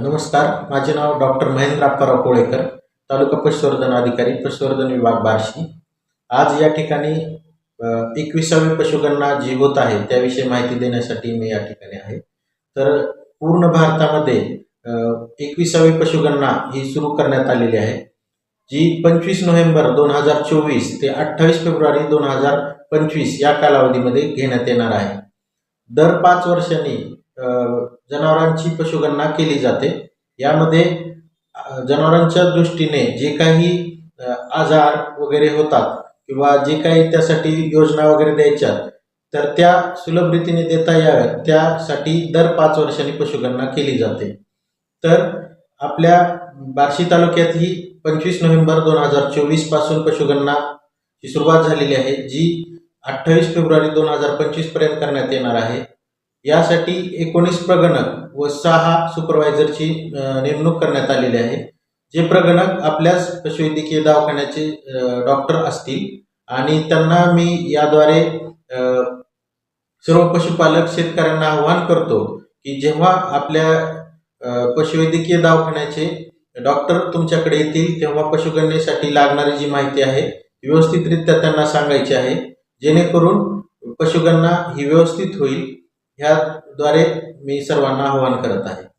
नमस्कार माझे नाव डॉक्टर महेंद्र अप्पाराव कोळेकर तालुका पशुवर्धन अधिकारी पशुवर्धन विभाग बार्शी. आज या ठिकाणी एकविसावी पशुगणना जी होत आहे त्याविषयी माहिती देण्यासाठी मी या ठिकाणी आहे. तर पूर्ण भारतामध्ये एकविसावी पशुगणना ही सुरू करण्यात आलेली आहे जी पंचवीस नोव्हेंबर दोन हजार चोवीस ते अठ्ठावीस फेब्रुवारी दोन हजार पंचवीस या कालावधीमध्ये घेण्यात येणार आहे. दर पाच वर्षांनी जनावरांची पशुगणना केली जाते. यामध्ये जनावरांच्या दृष्टीने जे काही आजार वगैरे होतात किंवा जे काही त्यासाठी योजना वगैरे द्यायच्या तर त्या सुलभ रीतीने देता याव्यात. त्यासाठी दर पाच वर्षांनी पशुगणना केली जाते. तर आपल्या बार्शी तालुक्यात ही पंचवीस नोव्हेंबर दोन हजार चोवीसपासून पशुगणना सुरुवात झालेली आहे जी अठ्ठावीस फेब्रुवारी दोन हजार पंचवीसपर्यंत करण्यात येणार आहे. यासाठी एकोणीस प्रगणक व सहा सुपरवायझरची नेमणूक करण्यात आलेली आहे. जे प्रगणक आपल्याच पशुवैद्यकीय दवाखान्याचे डॉक्टर असतील आणि त्यांना मी याद्वारे सर्व पशुपालक शेतकऱ्यांना आवाहन करतो की जेव्हा आपल्या पशुवैद्यकीय दवाखान्याचे डॉक्टर तुमच्याकडे येतील तेव्हा पशुगणनेसाठी लागणारी जी माहिती आहे व्यवस्थितरित्या त्यांना सांगायची आहे. जेणेकरून पशुगणना ही व्यवस्थित होईल. ह्याद्वारे मी सर्वांना आवाहन करत आहे.